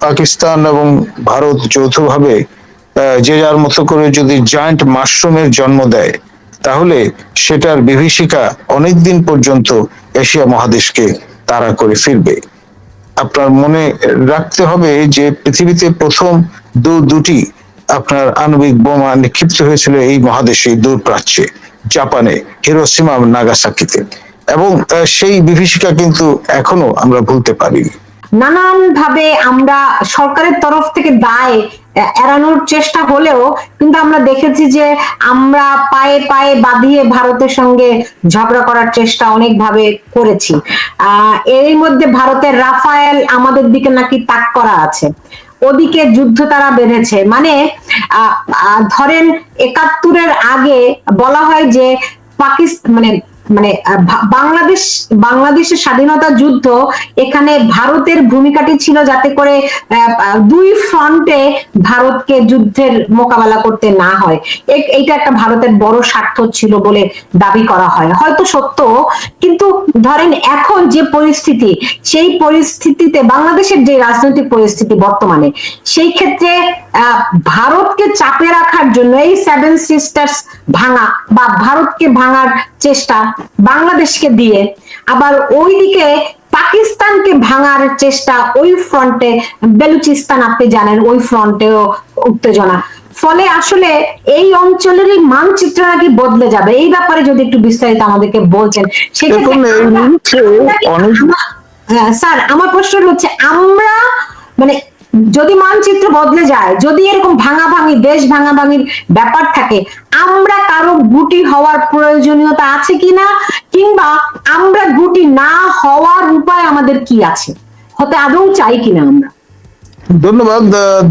পাকিস্তান এবং ভারত যৌথভাবে যে যার মতো করে যদি জয়েন্ট মাশরুমের জন্ম দেয়, তাহলে সেটার বিভীষিকা অনেকদিন পর্যন্ত এশিয়া মহাদেশকে তাড়া করে ফিরবে। আপনার মনে রাখতে হবে যে পৃথিবীতে প্রথম দু দুটি আপনার আণবিক বোমা নিক্ষিপ্ত হয়েছিল এই মহাদেশে দূর প্রাচ্যে, জাপানে, হিরোসীমা নাগাসাকিতে। এবং সেই বিভীষিকা কিন্তু এখনও আমরা ভুলতে পারিনি। নানান ভাবে আমরা সরকারের তরফ থেকে দায় এড়ানোর চেষ্টা হলেও কিন্তু আমরা দেখেছি যে আমরা পায়ে পায়ে বাঁধিয়ে ভারতের সঙ্গে ঝগড়া করার চেষ্টা অনেক ভাবে করেছি এর মধ্যে ভারতের রাফায়েল আমাদের দিকে নাকি তাক করা আছে। ওদিকে যুদ্ধ তারা বেঁধেছে। মানে ধরেন একাত্তরের আগে বলা হয় যে পাকিস্তান মানে মানে বাংলাদেশ, বাংলাদেশের স্বাধীনতা যুদ্ধ এখানে ভারতের ভূমিকাটি ছিল যাতে করে দুই ফ্রন্টে ভারতকে যুদ্ধের মোকাবেলা করতে না হয়। এইটা একটা ভারতের বড় স্বার্থ ছিল বলে দাবি করা হয়। হয়তো সত্য, কিন্তু ধরেন এখন যে পরিস্থিতি, সেই পরিস্থিতিতে বাংলাদেশের যে রাজনৈতিক পরিস্থিতি বর্তমানে, সেই ক্ষেত্রে ভারতকে চাপে রাখার জন্য এই সেভেন সিস্টার্স ভাঙা বা ভারতকে ভাঙার চেষ্টা বাংলাদেশকে দিয়ে আবার ওইদিকে পাকিস্তানকে ভাঙার চেষ্টা ওই ফ্রন্টে বেলুচিস্তান আপনি জানেন ওই ফ্রন্টেও উত্তেজনা। ফলে আসলে এই অঞ্চলেরই মানচিত্র নাকি বদলে যাবে? এই ব্যাপারে যদি একটু বিস্তারিত আমাদেরকে বলছেন সেক্ষেত্রে এই হ্যাঁ, স্যার আমার প্রশ্ন হচ্ছে আমরা মানে যদি মানচিত্র বদলে যায়, যদি এরকম ভাঙাভাঙি দেশ ভাঙাভাঙির ব্যাপার থাকে, আমরা কারও গুটি হওয়ার প্রয়োজনীয়তা আছে কিনা? কিংবা আমরা গুটি না হওয়ার উপায় আমাদের কি আছে? হতে আদৌ চাই কিনা আমরা? ধন্যবাদ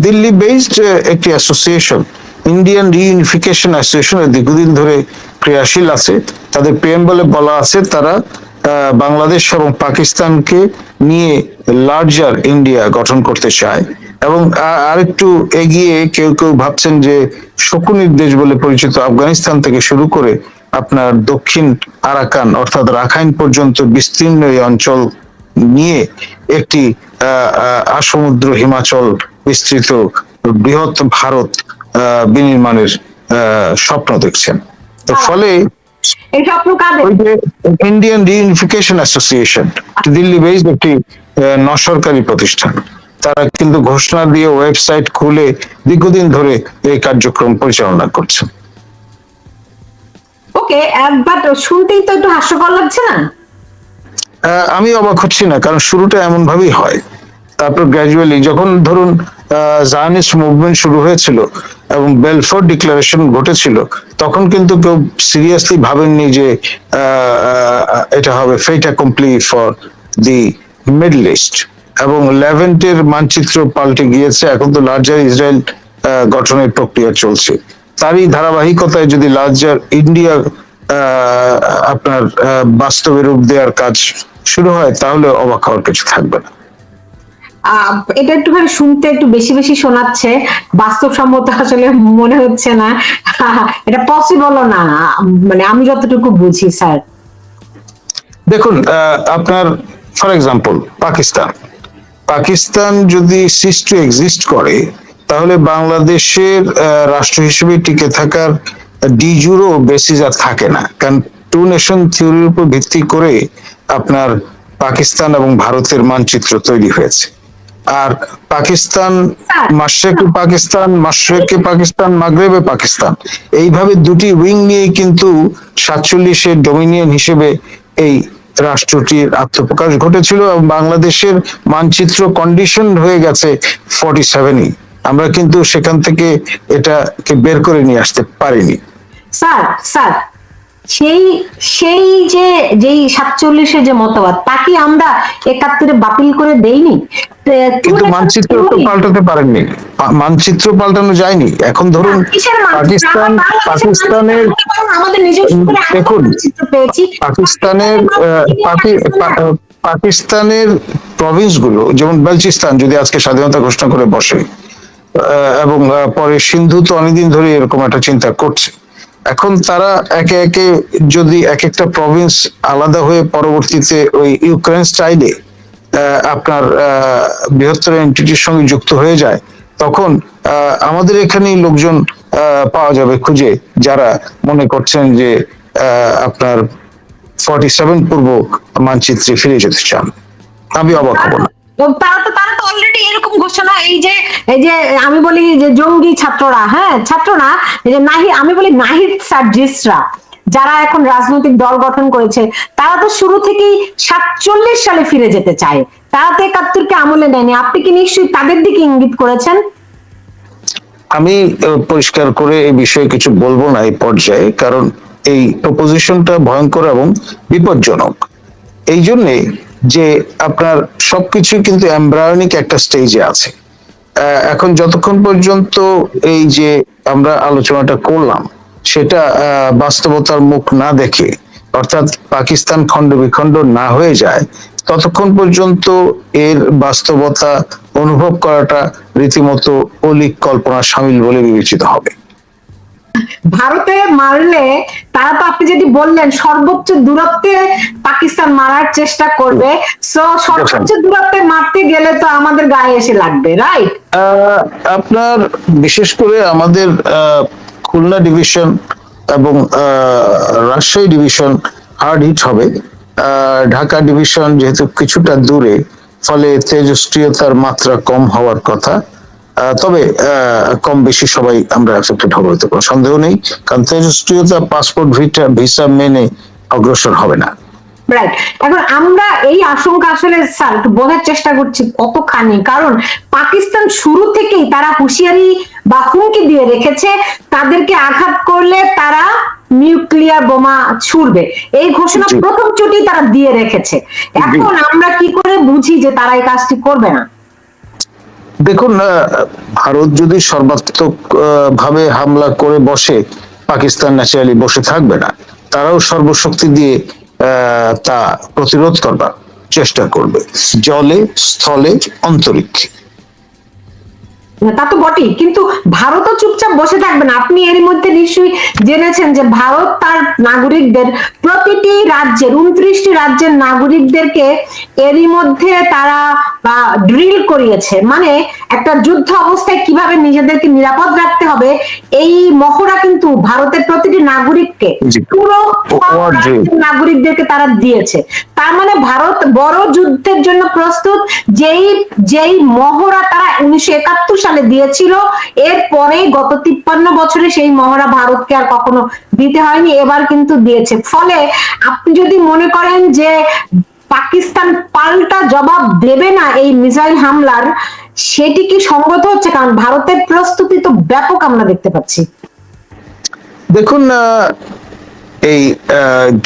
দিল্লি বেসড একটি অ্যাসোসিয়েশন ইন্ডিয়ান রিইউনিফিকেশন অ্যাসোসিয়েশন দীর্ঘদিন ধরে ক্রিয়াশীল আছে। তাদের প্রেমবলে বলা আছে, তারা বাংলাদেশ এবং পাকিস্তানকে নিয়ে লার্জার ইন্ডিয়া গঠন করতে চায়। এবং আ- আরেকটু এগিয়ে কেউ কেউ ভাবছেন যে শকুনির দেশ বলে পরিচিত আফগানিস্তান থেকে শুরু করে আপনার দক্ষিণ আরাকান অর্থাৎ রাখাইন পর্যন্ত বিস্তীর্ণ এই অঞ্চল নিয়ে একটি আসমুদ্র হিমাচল বিস্তৃত বৃহৎ ভারত আহ, বিনির্মাণের আহ, স্বপ্ন দেখছেন। তো ফলে কাদের? ওই Indian reunification association Delhi based একটি আহ, নসরকারি প্রতিষ্ঠান। তারা কিন্তু ঘোষণা দিয়ে ওয়েবসাইট খুলে দীর্ঘদিন ধরে এই কার্যক্রম পরিচালনা করছে। ওকে একবার শুনতেই তো একটু হাস্যকর লাগছে না? আমি অবাক হচ্ছি না কারণ শুরুটা এমন ভাবেই হয়। তারপর গ্র্যাজুয়ালি যখন ধরুন জায়নিস্ট মুভমেন্ট শুরু হয়েছিল এবং বেলফোর ডিক্লারেশন ঘটেছিল তখন কিন্তু কেউ সিরিয়াসলি ভাবেননি যে এটা হবে ফেটা complete for the Middle East এবং লেভেন্টের মানচিত্র পাল্টে গিয়েছে। এখন তো লার্জার ইসরায়েল গঠনের প্রক্রিয়া চলছে। তারই ধারাবাহিকতায় যদি লার্জার ইন্ডিয়া আপনার বাস্তবে রূপ দেওয়ার কাজ শুরু হয় তাহলে অবাক হওয়ার কিছু থাকবে না। এটা একটুখানি শুনতে একটু বেশি বেশি শোনাচ্ছে। বাস্তবসম্মত আসলে মনে হচ্ছে না। এটা পসিবলও না। মানে আমি যতটুকু বুঝি স্যার। দেখুন আপনার ফর এক্সাম্পল পাকিস্তান। পাকিস্তান যদি সিস টু এক্সিস্ট করে তাহলে বাংলাদেশের রাষ্ট্র হিসেবে টিকে থাকার ডিজুরো বেসিস আর থাকে না। কারণ টু নেশন থিওরির উপর ভিত্তি করে আপনার পাকিস্তান এবং ভারতের মানচিত্র তৈরি হয়েছে। আর পাকিস্তান মাশরেকে পাকিস্তান মাশরেকে পাকিস্তান মাগরেবে পাকিস্তান। এইভাবে দুটি উইং নিয়েই কিন্তু সাতচল্লিশের ডোমিনিয়ন হিসেবে এই রাষ্ট্রটির আত্মপ্রকাশ ঘটেছিল বাংলাদেশের মানচিত্র কন্ডিশন হয়ে গেছে ফর্টি সেভেনই আমরা কিন্তু সেখান থেকে এটাকে বের করে নিয়ে আসতে পারিনি। স্যার স্যার সেই সেই যে যেই সাতচল্লিশের যে মতবাদ তা কি আমরা একাত্তরে বাতিল করে দেইনি? কিন্তু মানচিত্র তো পাল্টাতে পারেননি। মানচিত্র পাল্টানো যায়নি। এখন ধরুন পাকিস্তান পাকিস্তানের দেখুন, পাকিস্তানের পাকিস্তানের প্রভিন্সগুলো যেমন বেলচিস্তান যদি আজকে স্বাধীনতা ঘোষণা করে বসে এবং পরে সিন্ধু তো অনেকদিন ধরে এরকম একটা চিন্তা করছে। এখন তারা একে একে যদি এক একটা প্রভিন্স আলাদা হয়ে পরবর্তীতে ওই ইউক্রেন স্টাইলে আপনার বৃহত্তর এন্টিটির সঙ্গে যুক্ত হয়ে যায়, তখন আমাদের এখানেই লোকজন পাওয়া যাবে খুঁজে, যারা মনে করছেন যে আপনার ফর্টি সেভেন পূর্ব মানচিত্রে ফিরে যেতে চান। আমি অবাক হব না। অলরেডি এরকম ঘোষণা, এই যে এই যে, আমি বলি যে জঙ্গি ছাত্ররা হ্যাঁ ছাত্র না এই যে নাহি, আমি বলি নাহিদ সার্জিসরা, যারা এখন রাজনৈতিক দল গঠন করেছে, তারা তো শুরু থেকেই সাতচল্লিশ সালে ফিরে যেতে চায়। তারা তো একাত্তরকে আমলে নেয়নি। আপনি কি নিশ্চয়ই তাদের দিকে ইঙ্গিত করেছেন? আমি পরিষ্কার করে এই বিষয়ে কিছু বলব না এই পর্যায়ে, কারণ এই প্রপোজিশনটা ভয়ঙ্কর এবং বিপজ্জনক। এই জন্যে যে আপনার সবকিছু কিন্তু এমব্রায়নিক একটা স্টেজে আছে। এখন যতক্ষণ পর্যন্ত এই যে আমরা আলোচনাটা করলাম, সেটা বাস্তবতার মুখ না দেখে, অর্থাৎ পাকিস্তান খণ্ড বিখণ্ড না হয়ে যায়, ততক্ষণ পর্যন্ত এর বাস্তবতা অনুভব করাটা রীতিমতো অলিক কল্পনা সামিল বলে বিবেচিত হবে। ভারতে মারলে তারা তো আপনি যদি বললেন সর্বোচ্চ দূরত্বে পাকিস্তান মারার চেষ্টা করবে। সো সর্বোচ্চ দূরত্বে মারতে গেলে তো আমাদের গায়ে এসে লাগবে রাইট আপনার বিশেষ করে আমাদের আহ, খুলনা ডিভিশন এবং রাজশাহী ডিভিশন হার্ড হিট হবে। আহ, ঢাকা ডিভিশন যেহেতু কিছুটা দূরে ফলে তেজস্ক্রিয়তার মাত্রা কম হওয়ার কথা। তবে কম বেশি সবাই আমরা অ্যাকসেপ্টেড হবে এতে কোনো সন্দেহ নেই। কারণ তেজস্ক্রিয়তা পাসপোর্ট ভিটা ভিসা মেনে অগ্রসর হবে না। রাইট এখন আমরা এই আশঙ্কা আসলে স্যার একটু বোঝার চেষ্টা করছি কতখানি। কারণ পাকিস্তান শুরু থেকেই তারা হুঁশিয়ারি বা হুমকি দিয়ে রেখেছে তাদেরকে আঘাত করলে তারা নিউক্লিয়ার বোমা ছুড়বে। এই ঘোষণা প্রথম চুটি তারা দিয়ে রেখেছে। এখন আমরা কি করে বুঝি যে তারা এই কাজটি করবে না? দেখুন ভারত যদি সর্বাত্মক ভাবে হামলা করে বসে, পাকিস্তান ন্যাচারালি বসে থাকবে না, তারাও সর্বশক্তি দিয়ে তা প্রতিরোধ করবার চেষ্টা করবে, জলে, স্থলে, অন্তরিক্ষে। তা তো বটেই, কিন্তু ভারতও চুপচাপ বসে থাকবে না। আপনি এর মধ্যে নিশ্চয়ই জেনেছেন যে ভারত তার নাগরিকদের, প্রতিটি রাজ্যের, উনত্রিশটি রাজ্যের নাগরিকদেরকে এরই মধ্যে তারা ড্রিল করিয়েছে। মানে একটা যুদ্ধ অবস্থায় কীভাবে নিজেদেরকে নিরাপদ রাখতে হবে এই মহড়া কিন্তু ভারতের প্রতিটি নাগরিককে পুরো নাগরিকদেরকে তারা দিয়েছে। তার মানে ভারত বড় যুদ্ধের জন্য প্রস্তুত যেই যেই মহড়া তারা উনিশশো একাত্তর সালে দিয়েছিল এরপরে গত তিপ্পান্ন বছরে সেই মহড়া ভারতকে আর কখনো দিতে হয়নি এবার কিন্তু দিয়েছে। ফলে আপনি যদি মনে করেন যে পাকিস্তান পাল্টা জবাব দেবে না এই মিসাইল হামলার, সেটি কি সঙ্গত হচ্ছে? কারণ ভারতের প্রস্তুতি তো ব্যাপক আমরা দেখতে পাচ্ছি। দেখুন এই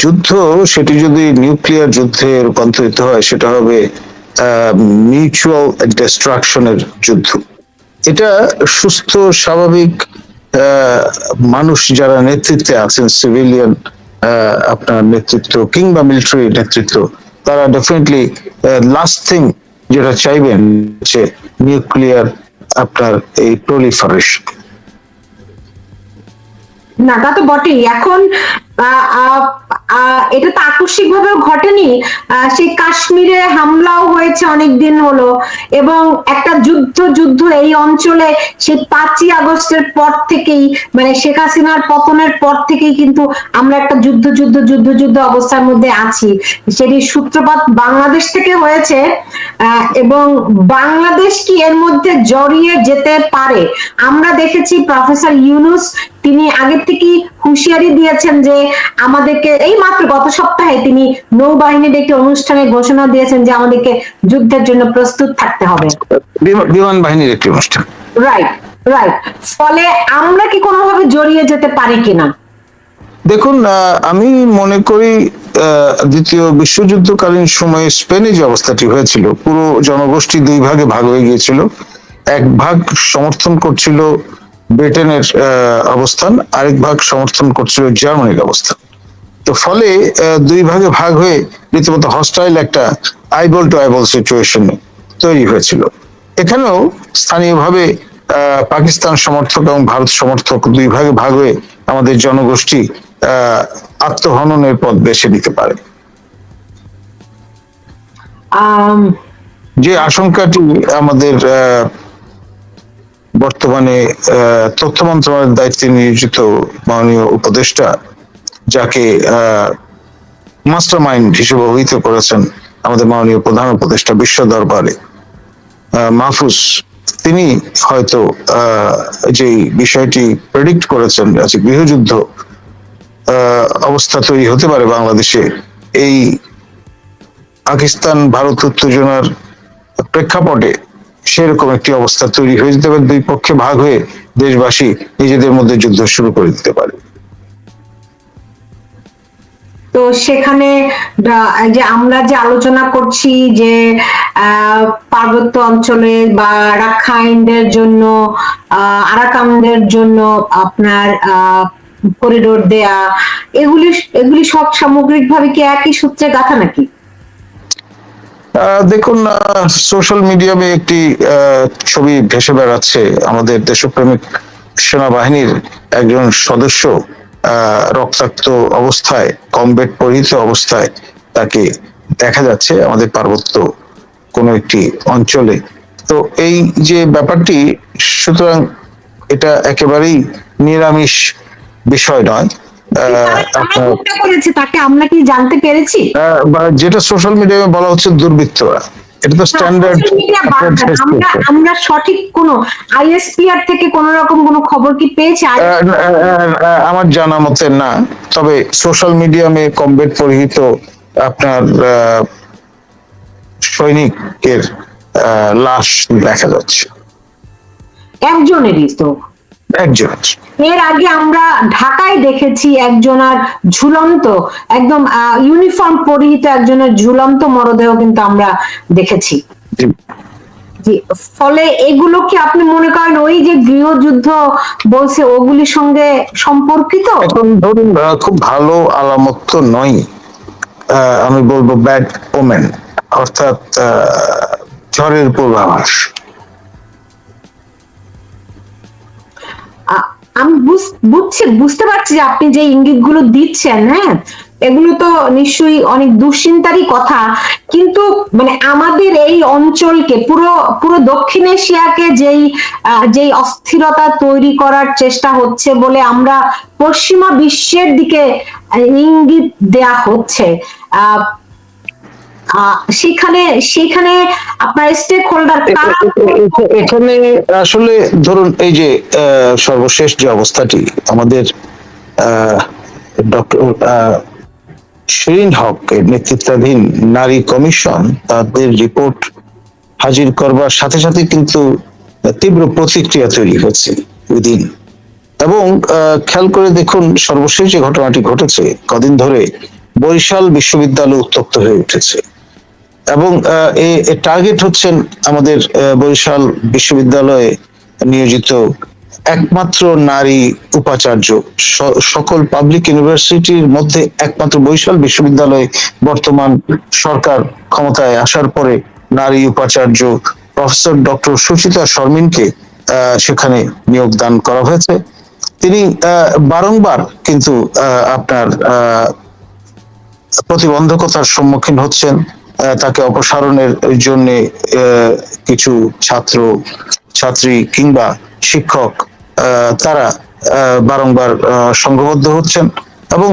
যুদ্ধ, সেটি যদি নিউক্লিয়ার যুদ্ধে রূপান্তরিত হয়, সেটা হবে মিউচুয়াল ডিস্ট্রাকশনের যুদ্ধ। এটা সুস্থ, স্বাভাবিক মানুষ যারা নেতৃত্বে আছেন সিভিলিয়ান আপনার নেতৃত্ব, কিংবা মিলিটারি নেতৃত্ব তারা ডেফিনেটলি লাস্ট থিং যেটা চাইবেন যে নিউক্লিয়ার আপনার এই প্রলিফারেশন না, তা তো বটেই। এখন এটা তো আকস্মিক ভাবে ঘটেনি সেই কাশ্মীরে হামলাও হয়েছে অনেক দিন হলো এবং একটা যুদ্ধ যুদ্ধ এই অঞ্চলে সেই পাঁচই আগস্টের পর থেকেই মানে শেখ হাসিনার পতনের পর থেকেই কিন্তু আমরা একটা যুদ্ধ যুদ্ধ যুদ্ধ যুদ্ধ অবস্থার মধ্যে আছি। সেটি সূত্রপাত বাংলাদেশ থেকে হয়েছে এবং বাংলাদেশ কি এর মধ্যে জড়িয়ে যেতে পারে? আমরা দেখেছি প্রফেসর ইউনুস, তিনি আগে থেকেই হুঁশিয়ারি দিয়েছেন যে আমাদেরকে এই মাত্র গত সপ্তাহে তিনি নৌবাহিনীর একটি অনুষ্ঠানে ঘোষণা দিয়েছেন যে আমাদেরকে যুদ্ধের জন্য প্রস্তুত থাকতে হবে। বিমান বাহিনীর একটি অনুষ্ঠান। রাইট রাইট ফলে আমরা কি কোনোভাবে জড়িয়ে যেতে পারি কিনা? দেখুন আমি মনে করি দ্বিতীয় বিশ্বযুদ্ধকালীন সময়ে স্পেনে যে অবস্থাটি হয়েছিল পুরো জনগোষ্ঠী দুই ভাগে ভাগ হয়ে গিয়েছিল। এক ভাগ সমর্থন করছিল ব্রিটেনের অবস্থান আরেক ভাগ সমর্থন করছিল জার্মানির অবস্থান। তো ফলে দুই ভাগে ভাগ হয়ে রীতিমতো হস্টাইল একটা আইবল টু আইবল সিচুয়েশন তৈরি হয়েছিল। এখানেও স্থানীয়ভাবে পাকিস্তান সমর্থক এবং ভারত সমর্থক দুই ভাগে ভাগ হয়ে আমাদের জনগোষ্ঠী আহ, আত্মহননের পথ বেছে নিতে পারে। যে আশঙ্কাটি আমাদের আহ, বর্তমানে তথ্য মন্ত্রণালয়ের দায়িত্বে নিয়োজিত মাননীয় উপদেষ্টা যাকে মাস্টার মাইন্ড হিসেবে অভিহিত করেছেন আমাদের মাননীয় প্রধান উপদেষ্টা বিশ্ব দরবারে। মাহফুজ, তিনি হয়তো যে বিষয়টি প্রেডিক্ট করেছেন আছে গৃহযুদ্ধ অবস্থা তৈরি হতে পারে বাংলাদেশে, এই পাকিস্তান ভারত উত্তেজনার প্রেক্ষাপটে সেরকম একটি অবস্থা তৈরি হয়ে যেতে পারে, দুই পক্ষে ভাগ হয়ে দেশবাসী নিজেদের মধ্যে যুদ্ধ শুরু করে দিতে পারে। তো সেখানে যে আমরা যে আলোচনা করছি যে পার্বত্য অঞ্চলে বা রাখাইনদের জন্য আরাকানদের জন্য আপনার করিডোর দেয়া, এগুলি এগুলি সব সামগ্রিকভাবে কি একই সূত্রে গাথা নাকি? দেখুন সোশ্যাল মিডিয়ামে একটি ছবি ভেসে বেড়াচ্ছে আমাদের দেশপ্রেমিক সেনাবাহিনীর একজন সদস্য রক্তাক্ত অবস্থায় কমবেট পরিহিত অবস্থায় তাকে দেখা যাচ্ছে আমাদের পার্বত্য কোনো একটি অঞ্চলে। তো এই যে ব্যাপারটি, সুতরাং এটা একেবারেই নিরামিষ বিষয় নয়। তাকে আমরা কি জানতে পেরেছি? যেটা সোশ্যাল মিডিয়ায় বলা হচ্ছে দুর্বৃত্তরা। এটা তো স্ট্যান্ডার্ড আমরা আমরা সঠিক কোনো আইএসপিআর থেকে কোন রকম কোনো খবর কি পেয়েছি? আমার জানা মতে না। তবে সোশ্যাল মিডিয়ামে কমবেট পরিহিত আপনার সৈনিকের আহ, লাশ দেখা যাচ্ছে। একজনেরই তো। একজন এর আগে আমরা ঢাকায় দেখেছি একজনের ঝুলন্ত একদম ইউনিফর্ম পরিহিত একজনের ঝুলন্ত মরদেহ কিন্তু আমরা দেখেছি। ফলে এগুলো কি আপনি মনে করেন ওই যে গৃহযুদ্ধ বলছে ওগুলির সঙ্গে সম্পর্কিত? এখন ধরুন খুব ভালো আলামত তো নয় আমি বলব ব্যাড ওমেন অর্থাৎ ঝড়ের পূর্বাভাস। আমি বুঝ- বুঝছি বুঝতে পারছি যে আপনি যে ইঙ্গিতগুলো দিচ্ছেন হ্যাঁ? এগুলো তো নিশ্চয়ই অনেক দুশ্চিন্তারই কথা। কিন্তু মানে আমাদের এই অঞ্চলকে পুরো পুরো দক্ষিণ এশিয়াকে যেই যেই অস্থিরতা তৈরি করার চেষ্টা হচ্ছে বলে আমরা পশ্চিমা বিশ্বের দিকে ইঙ্গিত দেয়া হচ্ছে। আহ, সেখানে সেখানে আপনার স্টেক হোল্ডার এখানে আসলে ধরুন এই যে সর্বশেষ যে অবস্থাটি আমাদের ডক্টর শিরিন হক এর নেতৃত্বাধীন নারী কমিশন তাদের রিপোর্ট হাজির করবার সাথে সাথে কিন্তু তীব্র প্রতিক্রিয়া তৈরি হচ্ছে উইদিন এবং আহ, খেয়াল করে দেখুন সর্বশেষ যে ঘটনাটি ঘটেছে কদিন ধরে বরিশাল বিশ্ববিদ্যালয় উত্তপ্ত হয়ে উঠেছে। এবং টার্গেট হচ্ছেন আমাদের বরিশাল বিশ্ববিদ্যালয়ে নিয়োজিত একমাত্র নারী উপাচার্য। সকল পাবলিক ইউনিভার্সিটির মধ্যে একমাত্র বরিশাল বিশ্ববিদ্যালয়ে বর্তমান সরকার ক্ষমতায় আসার পরে নারী উপাচার্য প্রফেসর ডক্টর সুচিতা শর্মিনকে সেখানে নিয়োগ দান করা হয়েছে। তিনি বারংবার কিন্তু আপনার প্রতিবন্ধকতার সম্মুখীন হচ্ছেন। তাকে অপসারণের জন্য কিছু ছাত্র, ছাত্রী কিংবা শিক্ষক তারা বারংবার সংঘবদ্ধ হচ্ছেন। এবং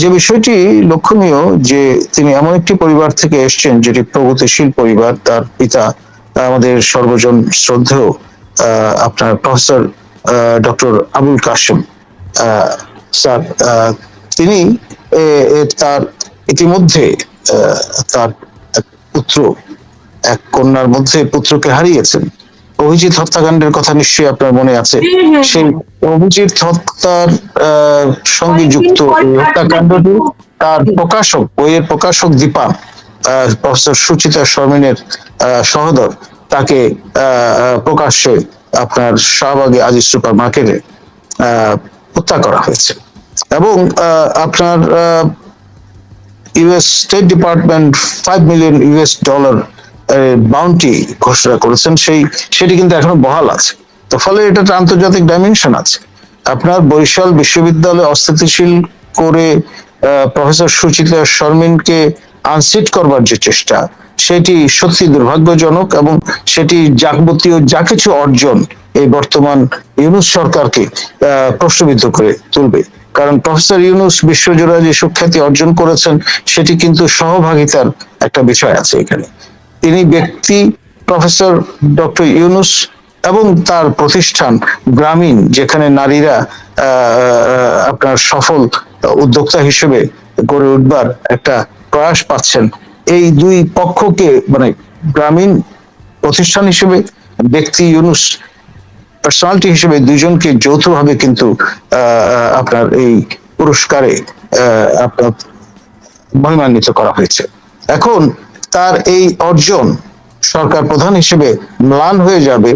যে বিষয়টি লক্ষণীয় যে তিনি এমন একটি পরিবার থেকে এসেছেন, যেটি প্রগতিশীল পরিবার, তার পিতা, আমাদের সর্বজন শ্রদ্ধেয় আপনার professor doctor Abul Kashem sir তিনি তার ইতিমধ্যে তার পুত্র এক কন্যার মধ্যে পুত্রকে হারিয়েছেন। অভিজিৎ হত্যাকাণ্ডের কথা নিশ্চয়ই আপনার মনে আছে। হুম, হুম, সেই অভিজিৎ হত্যার সঙ্গে যুক্ত হত্যাকাণ্ডটি তার প্রকাশক বইয়ের প্রকাশক দীপা প্রফেসর সুচিতা শর্মিনের সহোদর তাকে প্রকাশ্যে আপনার শাহবাগে আজিজ সুপার মার্কেটে আহ, হত্যা করা হয়েছে। এবং আহ, আপনার US state department five million US dollar bounty ঘোষণা করেছেন। সেই, সেটি কিন্তু এখনও বহাল আছে। তো ফলে এটা একটা আন্তর্জাতিক ডাইমেনশন আছে। আপনার বরিশাল বিশ্ববিদ্যালয় অস্থিতিশীল করে প্রফেসর সুচিতা শর্মিনকে আনসিট করবার যে চেষ্টা, সেটি সত্যি দুর্ভাগ্যজনক এবং সেটি যাবতীয় যা কিছু অর্জন এই বর্তমান ইউনুস সরকারকে প্রশ্নবিদ্ধ করে তুলবে। কারণ প্রফেসর ইউনুস বিশ্বজোড়া যে সুখ্যাতি অর্জন করেছেন, সেটি কিন্তু সহভাগিতার একটা বিষয় আছে এখানে। তিনি ব্যক্তি, প্রফেসর ডক্টর ইউনুস এবং তার প্রতিষ্ঠান গ্রামীণ, যেখানে নারীরা আপনার সফল উদ্যোক্তা হিসেবে গড়ে উঠবার একটা প্রয়াস পাচ্ছেন। এই দুই পক্ষকে মানে গ্রামীণ প্রতিষ্ঠান হিসেবে, ব্যক্তি ইউনুস পার্সোনালিটি হিসেবে দুইজনকে যৌথভাবে কিন্তু আপনার এই পুরস্কারে আপনার মহিমান্বিত করা হয়েছে। এখন তার এই অর্জন সরকার প্রধান হিসেবে ম্লান হয়ে যাবে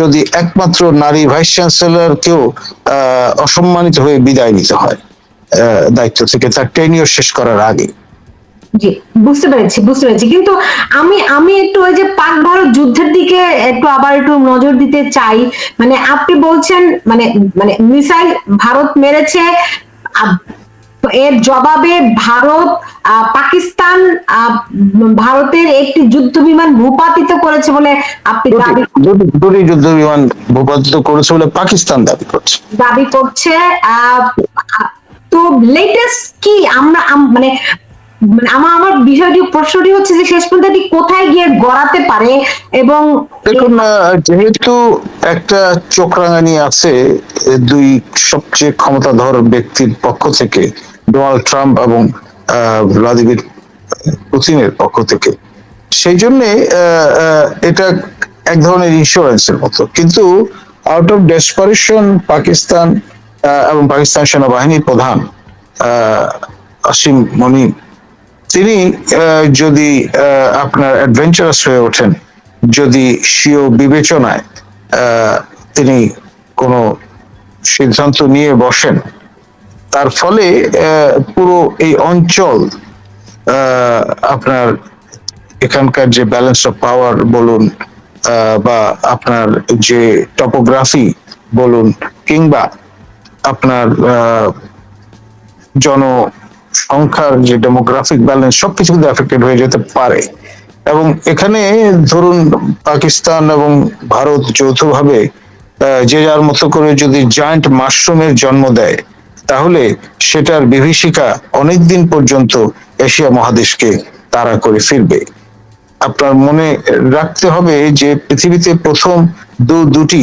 যদি একমাত্র নারী ভাইস চ্যান্সেলরকেও অসম্মানিত হয়ে বিদায় নিতে হয়। দায়িত্ব থেকে তার টেনিয়র শেষ করার আগে। জি বুঝতে পেরেছি বুঝতে পেরেছি। কিন্তু আমি আমি একটু ওই যে পাক ভারত যুদ্ধের দিকে একটু আবার একটু নজর দিতে চাই। মানে আপনি বলছেন মানে মানে মিসাইল ভারত মেরেছে এর জবাবে ভারত পাকিস্তান ভারতের একটি যুদ্ধ বিমান ভূপাতিত করেছে বলে আপনি দাবি দুটি- যুদ্ধ বিমান ভূপাতিত করেছে বলে পাকিস্তান দাবি করছে। দাবি করছে তো লেটেস্ট কি আমরা মানে মানে আমার আমার বিষয়টি, প্রশ্নটি হচ্ছে যে শেষ পর্যন্ত এটি কোথায় গিয়ে গড়াতে পারে এবং দেখুন যেহেতু একটা চোখ রাঙানি আছে দুই সবচেয়ে ক্ষমতাধর ব্যক্তির পক্ষ থেকে, ডোনাল্ড ট্রাম্প এবং ভ্লাদিমির পুতিনের পক্ষ থেকে, সেই জন্য এটা এক ধরনের ইন্স্যুরেন্সের মতো। কিন্তু আউট অফ ডেসপারেশন পাকিস্তান এবং পাকিস্তান সেনাবাহিনীর প্রধান আসিম মনির তিনি যদি আপনার অ্যাডভেঞ্চারাস হয়ে ওঠেন যদি স্বীয় বিবেচনায় তিনি কোনো সিদ্ধান্ত নিয়ে বসেন তার ফলে পুরো এই অঞ্চল আপনার এখানকার যে ব্যালেন্স অফ পাওয়ার বলুন বা আপনার যে টপোগ্রাফি বলুন কিংবা আপনার আহ, জনসংখ্যার যে ডেমোগ্রাফিক ব্যালেন্স সবকিছু কিন্তু এফেক্টেড হয়ে যেতে পারে। এবং এখানে ধরুন পাকিস্তান এবং ভারত যৌথভাবে যে যার মতো করে যদি জয়েন্ট মাশরুমের জন্ম দেয়, তাহলে সেটার বিভীষিকা অনেকদিন পর্যন্ত এশিয়া মহাদেশকে তাড়া করে ফিরবে। আপনার মনে রাখতে হবে যে পৃথিবীতে প্রথম দু দুটি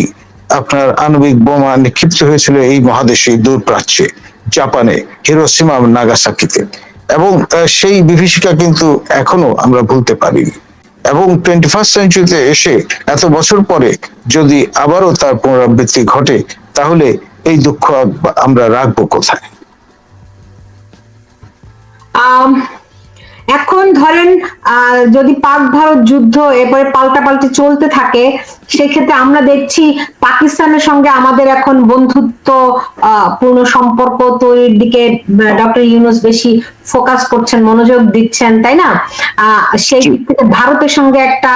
আপনার আণবিক বোমা নিক্ষিপ্ত হয়েছিল এই মহাদেশে দূর প্রাচ্যে জাপানে হিরোসীমা নাগাসাকিতে। এবং সেই বিভীষিকা কিন্তু এখনও আমরা ভুলতে পারিনি। এবং টোয়েন্টি ফার্স্ট সেঞ্চুরিতে এসে এত বছর পরে যদি আবারও তার পুনরাবৃত্তি ঘটে, তাহলে এই দুঃখ আমরা রাখব কোথায়? এখন ধরেন যদি পাক ভারত যুদ্ধ এরপরে পাল্টাপাল্টি চলতে থাকে সেক্ষেত্রে আমরা দেখছি পাকিস্তানের সঙ্গে আমাদের এখন বন্ধুত্ব পূর্ণ সম্পর্ক তৈরির দিকে ডক্টর ইউনুস বেশি ফোকাস করছেন মনোযোগ দিচ্ছেন তাই না? সেই দিক থেকে ভারতের সঙ্গে একটা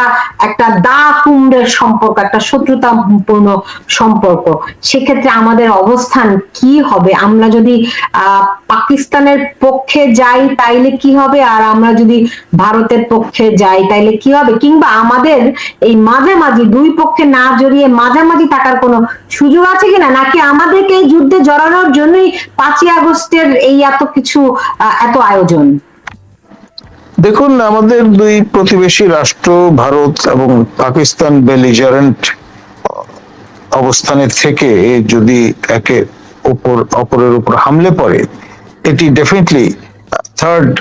একটা দা কুমড়ের সম্পর্ক একটা শত্রুতাপূর্ণ সম্পর্ক। সেক্ষেত্রে আমাদের অবস্থান কি হবে? আমরা যদি আহ পাকিস্তানের পক্ষে যাই তাইলে কি হবে? আর আমরা যদি ভারতের পক্ষে যাই তাইলে কি হবে? কিংবা আমাদের এই মাঝে মাঝে দুই পক্ষে না জড়িয়ে মাঝামাঝি থাকার কোনো সুযোগ আছে কিনা? নাকি আমাদেরকে এই যুদ্ধে জড়ানোর জন্যই পাঁচই আগস্টের এই এত কিছু এত আয়োজন? দেখুন, আমাদের দুই প্রতিবেশী রাষ্ট্র, ভারত এবং পাকিস্তান বেলিজারেন্ট অবস্থানের থেকে যদি একে উপর অপরের উপর হামলে পড়ে, এটি definitely third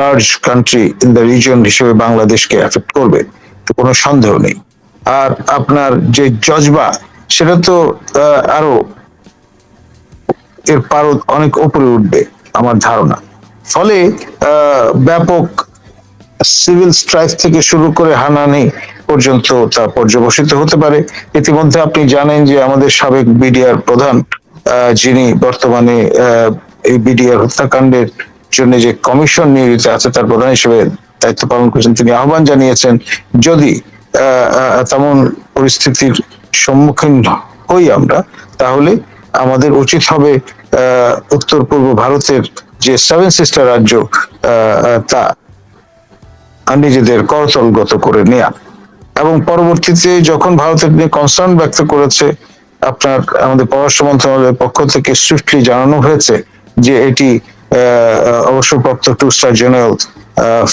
large country in the reason হিসেবে বাংলাদেশকে এফেক্ট করবে। কোনো সন্দেহ নেই। আর আপনার যে জজবা, সেটা তো আরও এর পারদ অনেক উপরে উঠবে আমার ধারণা। ফলে ব্যাপক সিভিল স্ট্রাইক থেকে শুরু করে হানানি পর্যন্ত তা পর্যবসিত হতে পারে। ইতিমধ্যে আপনি জানেন যে আমাদের সাবেক বিডিআর প্রধান যিনি বর্তমানে এই বিডিআর হত্যাকাণ্ডের জন্য যে কমিশন নিয়োজিত আছে, তার প্রধান হিসেবে দায়িত্ব পালন করেছেন, তিনি আহ্বান জানিয়েছেন, যদি তেমন পরিস্থিতির সম্মুখীন হই আমরা, তাহলে আমাদের উচিত হবে উত্তর পূর্ব ভারতের যে সেভেন সিস্টার রাজ্য তা নিজেদের করতলগত করে নেয়া। এবং পরবর্তীতে যখন ভারতের নিয়ে কনসার্ন ব্যক্ত করেছে, আপনার আমাদের পররাষ্ট্র মন্ত্রণালয়ের পক্ষ থেকে সুইফটলি জানানো হয়েছে যে এটি অবসরপ্রাপ্ত টু স্টার জেনারেল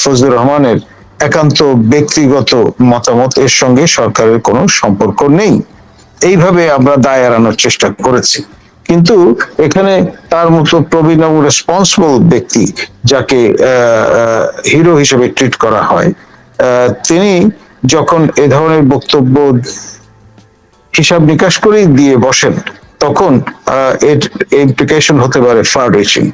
ফজলুর রহমানের একান্ত ব্যক্তিগত মতামত এর সঙ্গে সরকারের কোনো সম্পর্ক নেই। এইভাবে আমরা দায় এড়ানোর চেষ্টা করেছি। কিন্তু এখানে তার মতো প্রবীণ এবং রেসপন্সিবল ব্যক্তি যাকে হিরো হিসেবে ট্রিট করা হয় তিনি যখন এ ধরনের বক্তব্য হিসাব নিকাশ করেই দিয়ে বসেন, তখন এর ইমপ্লিকেশন হতে পারে ফার রিচিং